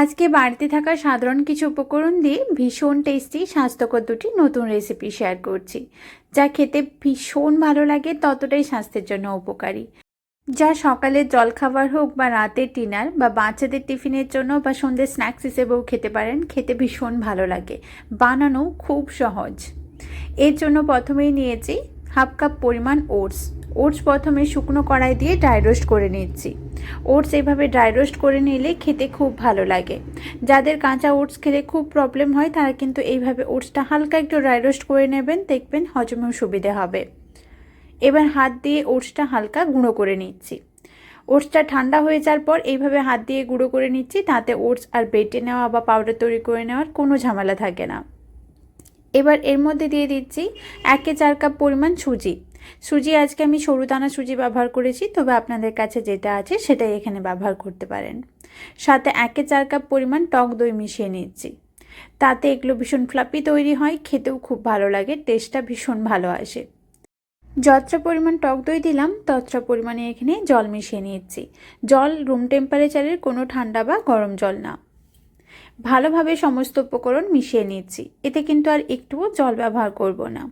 আজকে বাড়িতে থাকা সাধারণ কিছু উপকরণ দিয়ে ভীষণ টেস্টি স্বাস্থ্যকর দুটি নতুন রেসিপি শেয়ার করছি। যা খেতে ভীষণ ভালো লাগে, ততটাই স্বাস্থ্যের জন্য উপকারী। যা সকালের জলখাবার হোক বা রাতের ডিনার বা বাচ্চাদের টিফিনের জন্য বা সন্ধ্যে স্ন্যাক্স হিসেবেও খেতে পারেন, খেতে ভীষণ ভালো লাগে। বানানো খুব সহজ। এর জন্য প্রথমেই নিয়েছি হাফ কাপ পরিমাণ ওটস ওটস প্রথমে শুকনো কড়াই দিয়ে ড্রাই রোস্ট করে নিচ্ছি। ওটস এইভাবে ড্রাই রোস্ট করে নিলে খেতে খুব ভালো লাগে। যাদের কাঁচা ওটস খেলে খুব প্রবলেম হয়, তারা কিন্তু এইভাবে ওটসটা হালকা একটু ড্রাই রোস্ট করে নেবেন, দেখবেন হজমেও সুবিধে হবে। এবার হাত দিয়ে ওটসটা হালকা গুঁড়ো করে নিচ্ছি। ওটসটা ঠান্ডা হয়ে যাওয়ার পর এইভাবে হাত দিয়ে গুঁড়ো করে নিচ্ছি, তাতে ওটস আর বেটে নেওয়া বা পাউডার তৈরি করে নেওয়ার কোনো ঝামেলা থাকে না। এবার এর মধ্যে দিয়ে দিচ্ছি একে চার কাপ পরিমাণ সুজি। সুজি, আজকে আমি সরু দানা সুজি ব্যবহার করেছি, তবে আপনাদের কাছে যেটা আছে সেটাই এখানে ব্যবহার করতে পারেন। সাথে একে চার কাপ পরিমাণ টক দই মিশিয়ে নিচ্ছি। তাতে এগুলো ভীষণ ফ্লাপি তৈরি হয়, খেতেও খুব ভালো লাগে টেস্টটা ভীষণ ভালো আসে। যতটা পরিমাণ টক দই দিলাম, ততটা পরিমাণে এখানে জল মিশিয়ে নিচ্ছি। জল রুম টেম্পারেচারের কোনো ঠান্ডা বা গরম জল না। ভালোভাবে সমস্ত উপকরণ মিশিয়ে নিচ্ছি, এতে কিন্তু আর একটুও জল ব্যবহার করব না।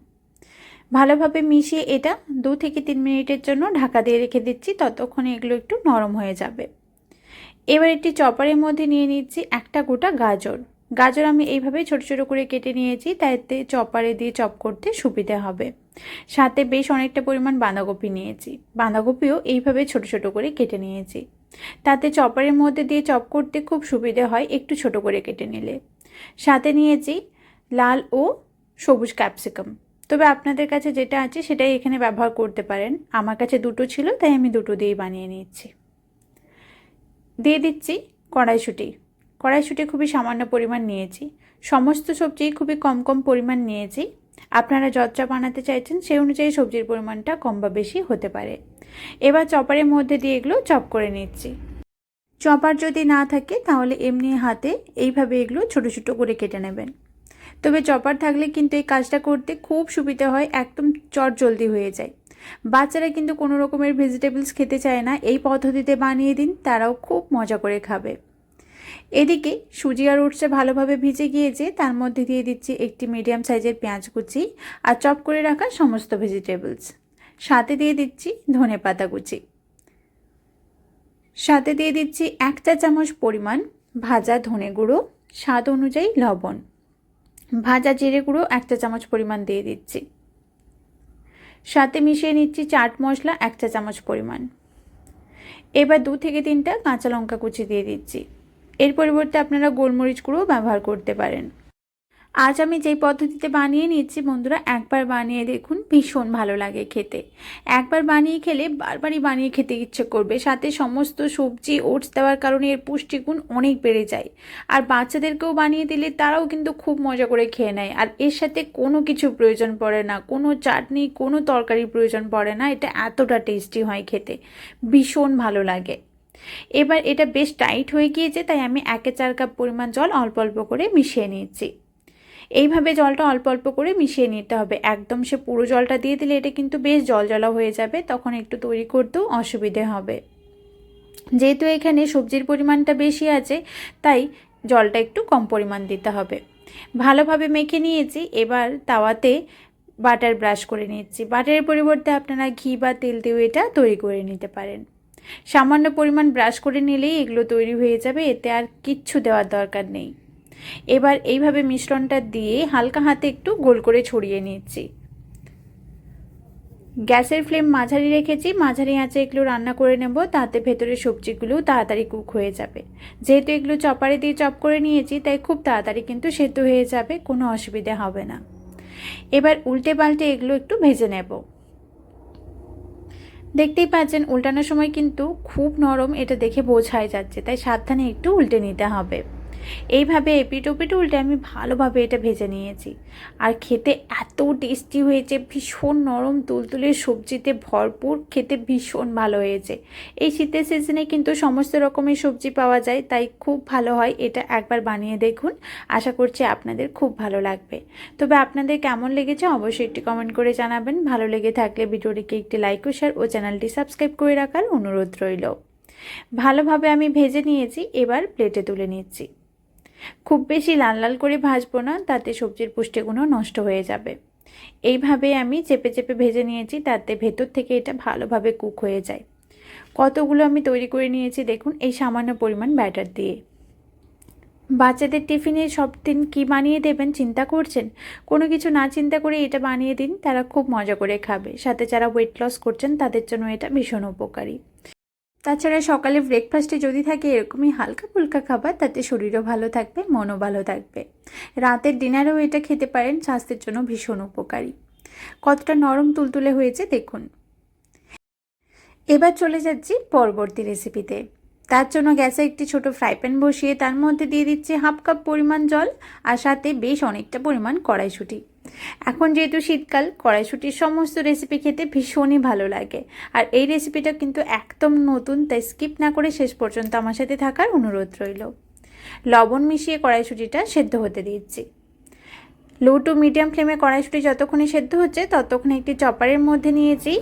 ভালোভাবে মিশিয়ে এটা দু থেকে তিন মিনিটের জন্য ঢাকা দিয়ে রেখে দিচ্ছি, ততক্ষণে এগুলো একটু নরম হয়ে যাবে। এবার একটি চপারের মধ্যে নিয়ে নিচ্ছি একটা গোটা গাজর। গাজর আমি এইভাবে ছোট ছোট করে কেটে নিয়েছি, তাইতে চপারে দিয়ে চপ করতে সুবিধে হবে। সাথে বেশ অনেকটা পরিমাণ বাঁধাকপি নিয়েছি। বাঁধাকপিও এইভাবে ছোট ছোট করে কেটে নিয়েছি। তাতে চপারের মধ্যে দিয়ে চপ করতে খুব সুবিধে হয় একটু ছোট করে কেটে নিলে। সাথে নিয়েছি লাল ও সবুজ ক্যাপসিকাম। তবে আপনাদের কাছে যেটা আছে সেটাই এখানে ব্যবহার করতে পারেন। আমার কাছে দুটো ছিল, তাই আমি দুটো দিয়েই বানিয়ে নিচ্ছি দিয়ে দিচ্ছি কড়াইশুঁটি। কড়াইশুঁটি খুবই সামান্য পরিমাণ নিয়েছি। সমস্ত সবজি খুবই কম কম পরিমাণ নিয়েছি। আপনারা যতটা বানাতে চাইছেন সেই অনুযায়ী সবজির পরিমাণটা কম বা বেশি হতে পারে। এবার চপারের মধ্যে দিয়ে এগুলো চপ করে নিচ্ছি। চপার যদি না থাকে তাহলে এমনি হাতে এইভাবে এগুলো ছোট ছোট করে কেটে নেবেন। তবে চপার থাকলে কিন্তু এই কাজটা করতে খুব সুবিধা হয়, একদম চট জলদি হয়ে যায়। বাচ্চারা কিন্তু কোনো রকমের ভেজিটেবলস খেতে চায় না, এই পদ্ধতিতে বানিয়ে দিন, তারাও খুব মজা করে খাবে। এদিকে সুজি আর উঠছে ভালোভাবে ভিজে গিয়েছে, তার মধ্যে দিয়ে দিচ্ছি একটি মিডিয়াম সাইজের পেঁয়াজ কুচি আর চপ করে রাখা সমস্ত ভেজিটেবলস সাথে দিয়ে দিচ্ছি ধনে পাতা কুচি। সাথে দিয়ে দিচ্ছি এক চা চামচ পরিমাণ ভাজা ধনে গুঁড়ো, স্বাদ অনুযায়ী লবণ। ভাজা জিরে গুঁড়ো এক চা চামচ পরিমাণ দিয়ে দিচ্ছি। সাথে মিশিয়ে নিচ্ছি চাট মশলা এক চা চামচ পরিমাণ। এবার দু থেকে তিনটা কাঁচা লঙ্কা কুচি দিয়ে দিচ্ছি। এর পরিবর্তে আপনারা গোলমরিচ গুঁড়ো ব্যবহার করতে পারেন। আজ আমি যেই পদ্ধতিতে বানিয়ে নিচ্ছি বন্ধুরা, একবার বানিয়ে দেখুন, ভীষণ ভালো লাগে খেতে। একবার বানিয়ে খেলে বারবারই বানিয়ে খেতে ইচ্ছে করবে। সাথে সমস্ত সবজি, ওটস দেওয়ার কারণে এর পুষ্টিগুণ অনেক বেড়ে যায়। আর বাচ্চাদেরকেও বানিয়ে দিলে তারাও কিন্তু খুব মজা করে খেয়ে নেয়। আর এর সাথে কোনো কিছু প্রয়োজন পড়ে না, কোনো চাটনি, কোনো তরকারি প্রয়োজন পড়ে না, এটা এতটা টেস্টি হয় খেতে। ভীষণ ভালো লাগে। এবার এটা বেশ টাইট হয়ে গিয়েছে, তাই আমি একে চার কাপ পরিমাণ জল অল্প অল্প করে মিশিয়ে নিয়েছি। এইভাবে জলটা অল্প অল্প করে মিশিয়ে নিতে হবে। একদম সে পুরো জলটা দিয়ে দিলে এটা কিন্তু বেশ জল জলা হয়ে যাবে, তখন একটু তৈরি করতেও অসুবিধে হবে। যেহেতু এখানে সবজির পরিমাণটা বেশি আছে, তাই জলটা একটু কম পরিমাণ দিতে হবে। ভালোভাবে মেখে নিয়েছি, এবার তাওয়াতে বাটার ব্রাশ করে নিচ্ছি। বাটারের পরিবর্তে আপনারা ঘি বা তেল দিয়েও এটা তৈরি করে নিতে পারেন। সামান্য পরিমাণ ব্রাশ করে নিলেই এগুলো তৈরি হয়ে যাবে, এতে আর কিচ্ছু দেওয়ার দরকার নেই। এবার এইভাবে মিশ্রণটা দিয়ে হালকা হাতে একটু গোল করে ছড়িয়ে নিচ্ছি। গ্যাসের ফ্লেম মাঝারি রেখেছি, মাঝারি আঁচে এগুলো রান্না করে নেব, তাতে ভেতরের সবজিগুলো তাড়াতাড়ি কুক হয়ে যাবে। যেহেতু এগুলো চপারে দিয়ে চপ করে নিয়েছি, তাই খুব তাড়াতাড়ি কিন্তু সেদ্ধ হয়ে যাবে, কোনো অসুবিধা হবে না। এবার উল্টে পাল্টে এগুলো একটু ভেজে নেব। দেখতেই পাচ্ছেন, উল্টানোর সময় কিন্তু খুব নরম, এটা দেখে বোঝাই যাচ্ছে, তাই সাবধানে একটু উল্টে নিতে হবে। এইভাবে এপিট ওপিট উল্টে আমি ভালোভাবে এটা ভেজে নিয়েছি। আর খেতে এত টেস্টি হয়েছে, ভীষণ নরম, তুলতুলে সবজিতে ভরপুর, খেতে ভীষণ ভালো হয়েছে। এই শীতের সিজনে কিন্তু সমস্ত রকমের সবজি পাওয়া যায়, তাই খুব ভালো হয় এটা একবার বানিয়ে দেখুন। আশা করছি আপনাদের খুব ভালো লাগবে। তবে আপনাদের কেমন লেগেছে অবশ্যই একটি কমেন্ট করে জানাবেন। ভালো লেগে থাকলে ভিডিওটিকে একটি লাইক ও শেয়ার ও চ্যানেলটি সাবস্ক্রাইব করে রাখার অনুরোধ রইল। ভালোভাবে আমি ভেজে নিয়েছি, এবার প্লেটে তুলে নিচ্ছি। খুব বেশি লাল লাল করে ভাজবো না, তাতে সবজির পুষ্টিগুণ নষ্ট হয়ে যাবে। এইভাবে আমি চেপে চেপে ভেজে নিয়েছি, তাতে ভেতর থেকে এটা ভালোভাবে কুক হয়ে যায়। কতগুলো আমি তৈরি করে নিয়েছি দেখুন, এই সামান্য পরিমাণ ব্যাটার দিয়ে। বাচ্চাদের টিফিনে সব দিন কী বানিয়ে দেবেন চিন্তা করছেন? কোনো কিছু না চিন্তা করে এটা বানিয়ে দিন, তারা খুব মজা করে খাবে। সাথে যারা ওয়েট লস করছেন, তাদের জন্য এটা ভীষণ উপকারী। তাছাড়া সকালে ব্রেকফাস্টে যদি থাকে এরকমই হালকা ফুলকা খাবার, তাতে শরীরও ভালো থাকবে, মনও ভালো থাকবে। রাতের ডিনারেও এটা খেতে পারেন, স্বাস্থ্যের জন্য ভীষণ উপকারী। কতটা নরম তুলতুলে হয়েছে দেখুন। এবার চলে যাচ্ছি পরবর্তী রেসিপিতে তার জন্য গ্যাসে একটি ছোট ফ্রাই প্যান বসিয়ে তার মধ্যে দিয়ে দিচ্ছি হাফ কাপ পরিমাণ জল, আর সাথে বেশ অনেকটা পরিমাণ কড়াইশুঁটি। এখন যেহেতু শীতকাল, কড়াইশুঁটির সমস্ত রেসিপি খেতে ভীষণই ভালো লাগে। আর এই রেসিপিটা কিন্তু একদম নতুন, তাই স্কিপ না করে শেষ পর্যন্ত আমার সাথে থাকার অনুরোধ রইল। লবণ মিশিয়ে কড়াইশুঁটিটা সেদ্ধ হতে দিচ্ছি। লো টু মিডিয়াম ফ্লেমে কড়াইশুঁটি যতক্ষণে সেদ্ধ হচ্ছে, ততক্ষণে একটি চপারের মধ্যে নিয়েছি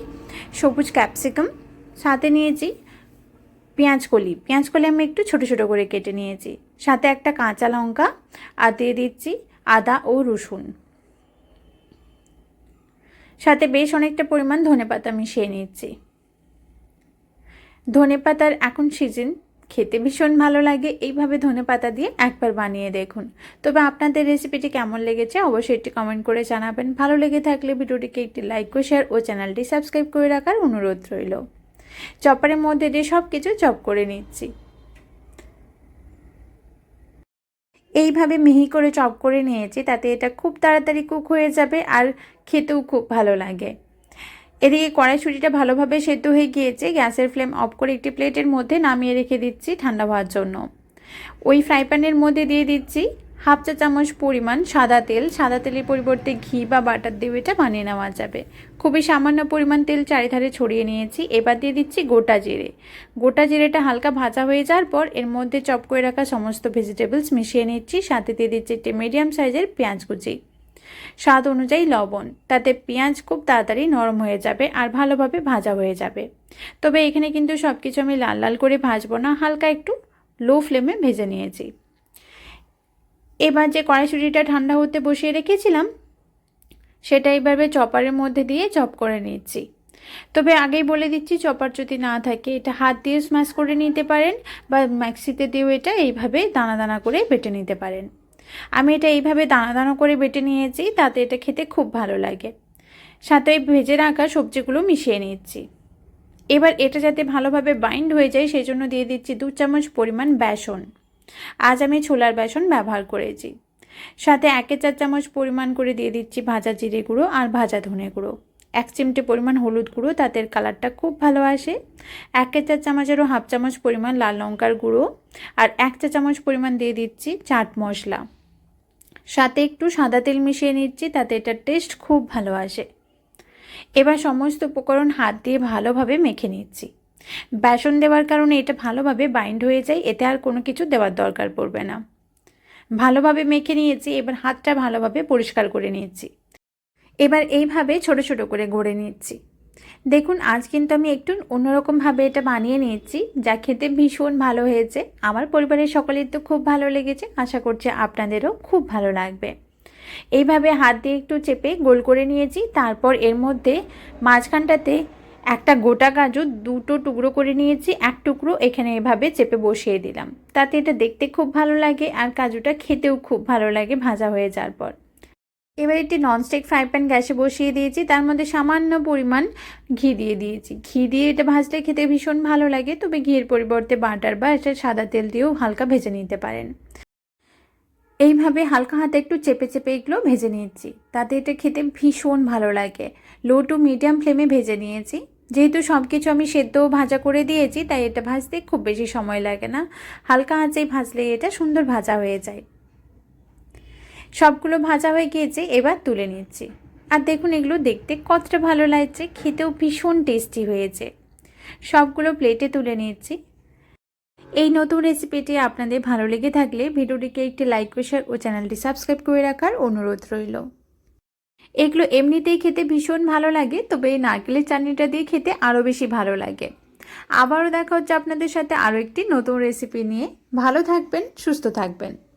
সবুজ ক্যাপসিকাম সাথে নিয়েছি পেঁয়াজ কলি। পেঁয়াজ কলি আমি একটু ছোট ছোট করে কেটে নিয়েছি। সাথে একটা কাঁচা লঙ্কা, আর দিয়ে দিচ্ছি আদা ও রসুন। সাথে বেশ অনেকটা পরিমাণ ধনেপাতা মিশিয়ে নিচ্ছি। ধনেপাতার এখন সিজন খেতে ভীষণ ভালো লাগে, এইভাবে ধনেপাতা দিয়ে একবার বানিয়ে দেখুন। তবে আপনাদের রেসিপিটি কেমন লেগেছে অবশ্যই একটি কমেন্ট করে জানাবেন। ভালো লেগে থাকলে ভিডিওটিকে একটি লাইক ও শেয়ার ও চ্যানেলটি সাবস্ক্রাইব করে রাখার অনুরোধ রইল। চপারের মধ্যে দিয়ে সব কিছু চপ করে নিচ্ছি। এইভাবে মিহি করে চপ করে নিয়েছি, তাতে এটা খুব তাড়াতাড়ি কুক হয়ে যাবে আর খেতেও খুব ভালো লাগে। এদিকে কড়াইশুটিটা ভালোভাবে সেদ্ধ হয়ে গিয়েছে, গ্যাসের ফ্লেম অফ করে একটি প্লেটের মধ্যে নামিয়ে রেখে দিচ্ছি ঠান্ডা হওয়ার জন্য। ওই ফ্রাই প্যানের মধ্যে দিয়ে দিচ্ছি হাফ চা চামচ পরিমাণ সাদা তেল। সাদা তেলের পরিবর্তে ঘি বা বাটার দিয়ে এটা বানিয়ে নেওয়া যাবে। খুবই সামান্য পরিমাণ তেল চারিধারে ছড়িয়ে নিয়েছি। এবার দিয়ে দিচ্ছি গোটা জিরে। গোটা জিরেটা হালকা ভাজা হয়ে যাওয়ার পর এর মধ্যে চপ করে রাখা সমস্ত ভেজিটেবলস মিশিয়ে নিচ্ছি। সাথে দিয়ে দিচ্ছি একটি মিডিয়াম সাইজের পেঁয়াজ কুচি। স্বাদ অনুযায়ী লবণ। তাতে পেঁয়াজ খুব তাড়াতাড়ি নরম হয়ে যাবে আর ভালোভাবে ভাজা হয়ে যাবে। তবে এখানে কিন্তু সব কিছু আমি লাল লাল করে ভাজবো না। হালকা একটু লো ফ্লেমে ভেজে নিয়েছি। এবার যে কড়াইশুটিটা ঠান্ডা হতে বসিয়ে রেখেছিলাম, সেটা এইভাবে চপারের মধ্যে দিয়ে চপ করে নিচ্ছি। তবে আগেই বলে দিচ্ছি, চপার যদি না থাকে, এটা হাত দিয়ে স্ম্যাশ করে নিতে পারেন বা ম্যাক্সিতে দিয়েও এটা এইভাবে দানা দানা করে বেটে নিতে পারেন। আমি এটা এইভাবে দানা দানা করে বেটে নিয়েছি, তাতে এটা খেতে খুব ভালো লাগে। সাথে ভেজে রাখা সবজিগুলো মিশিয়ে নিচ্ছি। এবার এটা যাতে ভালোভাবে বাইন্ড হয়ে যায়, সেই জন্য দিয়ে দিচ্ছি দু চামচ পরিমাণ বেসন। আজ আমি ছোলার বেসন ব্যবহার করেছি। সাথে একে চার চামচ পরিমাণ করে দিয়ে দিচ্ছি ভাজা জিরে গুঁড়ো আর ভাজা ধনে গুঁড়ো। এক চিমটে পরিমাণ হলুদ গুঁড়ো, তাতে কালারটা খুব ভালো আসে। এক চার চামচেরও হাফ চামচ পরিমাণ লাল লঙ্কার গুঁড়ো আর এক চা চামচ পরিমাণ দিয়ে দিচ্ছি চাট মশলা। সাথে একটু সাদা তেল মিশিয়ে নিচ্ছি, তাতে এটার টেস্ট খুব ভালো আসে। এবার সমস্ত উপকরণ হাত দিয়ে ভালোভাবে মেখে নিচ্ছি। বেসন দেওয়ার কারণে এটা ভালোভাবে বাইন্ড হয়ে যায়, এতে আর কোনো কিছু দেওয়ার দরকার পড়বে না। ভালোভাবে মেখে নিয়েছি, এবার হাতটা ভালোভাবে পরিষ্কার করে নিয়েছি। এবার এইভাবে ছোট ছোট করে গড়ে নিচ্ছি। দেখুন, আজ কিন্তু আমি একটু অন্যরকমভাবে এটা বানিয়ে নিয়েছি, যা খেতে ভীষণ ভালো হয়েছে। আমার পরিবারের সকলের তো খুব ভালো লেগেছে, আশা করছি আপনাদেরও খুব ভালো লাগবে। এইভাবে হাত দিয়ে একটু চেপে গোল করে নিয়েছি, তারপর এর মধ্যে মাঝখানটাতে একটা গোটা কাজু দুটো টুকরো করে নিয়েছি, এক টুকরো এখানে এভাবে চেপে বসিয়ে দিলাম। তাতে এটা দেখতে খুব ভালো লাগে আর কাজুটা খেতেও খুব ভালো লাগে ভাজা হয়ে যাওয়ার পর। এবার একটি ননস্টিক ফ্রাই প্যান গ্যাসে বসিয়ে দিয়েছি, তার মধ্যে সামান্য পরিমাণ ঘি দিয়ে দিয়েছি। ঘি দিয়ে এটা ভাজলে খেতে ভীষণ ভালো লাগে, তবে ঘিয়ের পরিবর্তে বাটার বা এটা সাদা তেল দিয়েও হালকা ভেজে নিতে পারেন। এইভাবে হালকা হাতে একটু চেপে চেপে এগুলো ভেজে নিয়েছি, তাতে এটা খেতে ভীষণ ভালো লাগে। লো টু মিডিয়াম ফ্লেমে ভেজে নিয়েছি। যেহেতু সব কিছু আমি সেদ্ধ ভাজা করে দিয়েছি, তাই এটা ভাজতে খুব বেশি সময় লাগে না। হালকা আঁচেই ভাজলে এটা সুন্দর ভাজা হয়ে যায়। সবগুলো ভাজা হয়ে গিয়েছে, এবার তুলে নিচ্ছি। আর দেখুন, এগুলো দেখতে কতটা ভালো লাগছে, খেতেও ভীষণ টেস্টি হয়েছে। সবগুলো প্লেটে তুলে নিচ্ছি। এই নতুন রেসিপিটি আপনাদের ভালো লেগে থাকলে ভিডিওটিকে একটি লাইক শেয়ার ও চ্যানেলটি সাবস্ক্রাইব করে রাখার অনুরোধ রইল। এগুলো এমনিতেই খেতে ভীষণ ভালো লাগে, তবে এই নারকেলের চাটনিটা দিয়ে খেতে আরও বেশি ভালো লাগে। আবারও দেখা হচ্ছে আপনাদের সাথে আরও একটি নতুন রেসিপি নিয়ে। ভালো থাকবেন, সুস্থ থাকবেন।